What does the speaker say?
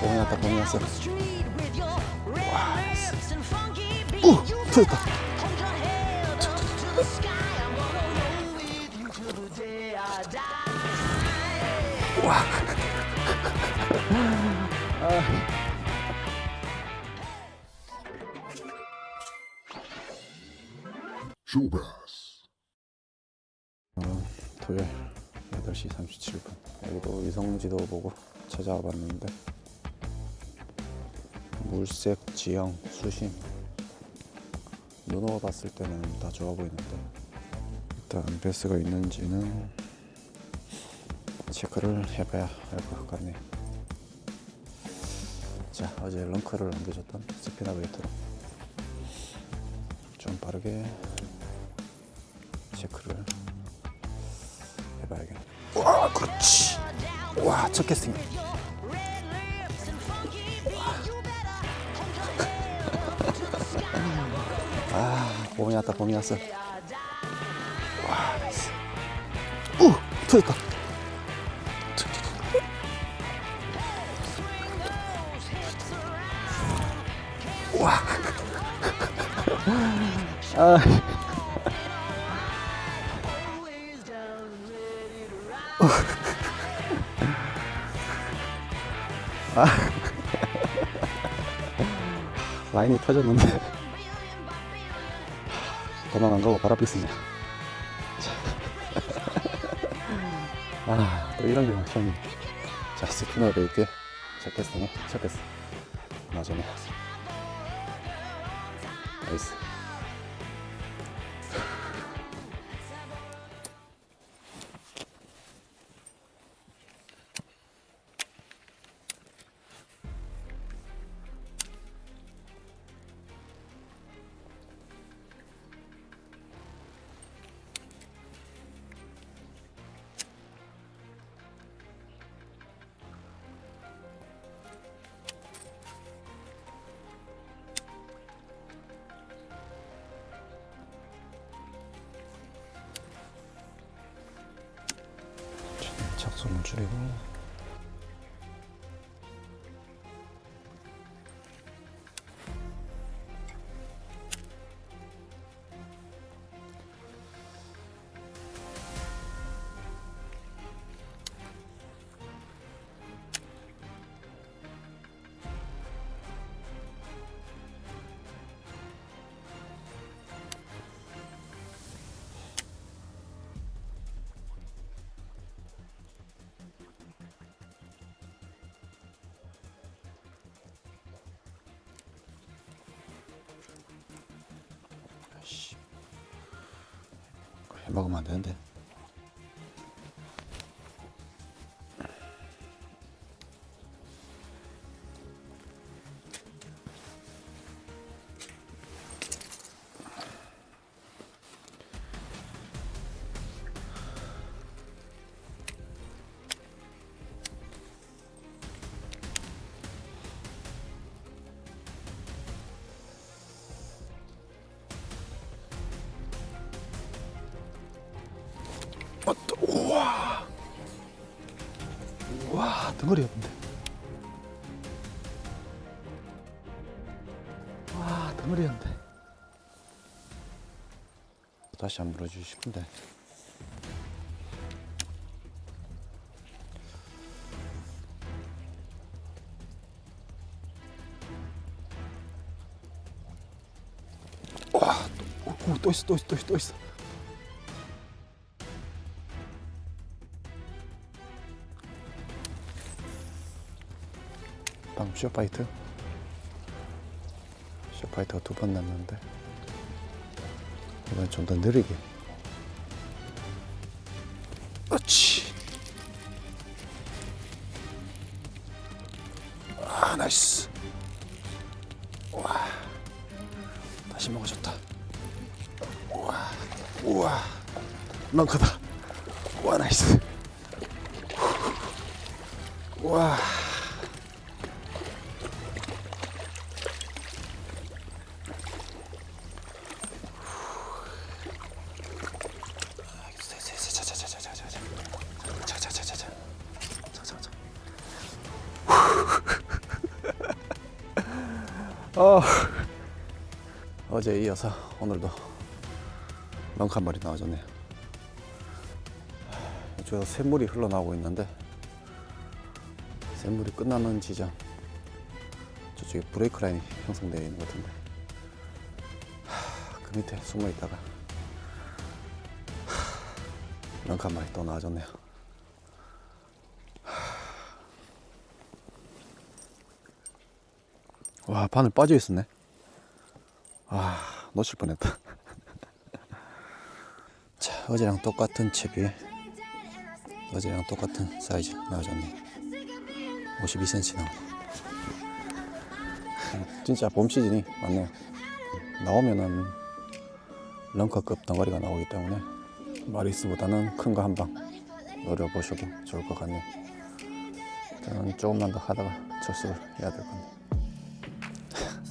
봄이 왔어 오! 터졌다. 와. 어, 토요일 8시 37분. 여기도 위성지도 보고 찾아와 봤는데 물색, 지형, 수심. 눈으로 봤을 때는 다 좋아 보이는데 일단 베스가 있는지는 체크를 해봐야 알 것 같네요 자 어제 런커를 남겨줬던 스피나베이터로 좀 빠르게 체크를 해봐야겠네. 와 그렇지. 와 첫 캐스팅 봄이 왔다 봄이 왔어. 와 나이스. 우 터졌다. 와. 아. 라인이 터졌는데 도망간 거고 바로 앞겠습니다 음. 아, 또 이런 게 막히네. 자, 스피너 레이트. 체크했어, 체크했어. 나중에. 나이스. 좀 줄이고. 먹으면 안 되는데 어, 또, 우와. 와 덩어리 없는데. 와 덩어리 없는데. 다시 안 물어주고 싶은데 와또 있어 또 있어 또 있어 또 있어 방금 쇼파이트? 쇼파이트가 두 번 났는데 이번 좀더 느리게. 그렇지 아 나이스. 와. 다시 먹어줬다. 우와 우와. 런커다. 와 나이스. 와 어. 어제 이어서 오늘도 런한 마리 나와줬네요. 이쪽에서 샘물이 흘러나오고 있는데 샘물이 끝나는 지점 저쪽에 브레이크 라인이 형성되어 있는 것 같은데 하, 그 밑에 숨어 있다가 런한 마리 또 나와줬네요. 와 바늘 빠져 있었네. 아 놓칠 뻔했다. 자 어제랑 똑같은 채비에 어제랑 똑같은 사이즈 나와줬네. 52cm 나오네. 진짜 봄 시즌이 맞네요. 나오면은 런커급 덩어리가 나오기 때문에 마리스보다는 큰 거 한 방 노려보셔도 좋을 것 같네요. 저는 조금만 더 하다가 철수를 해야 될 건데.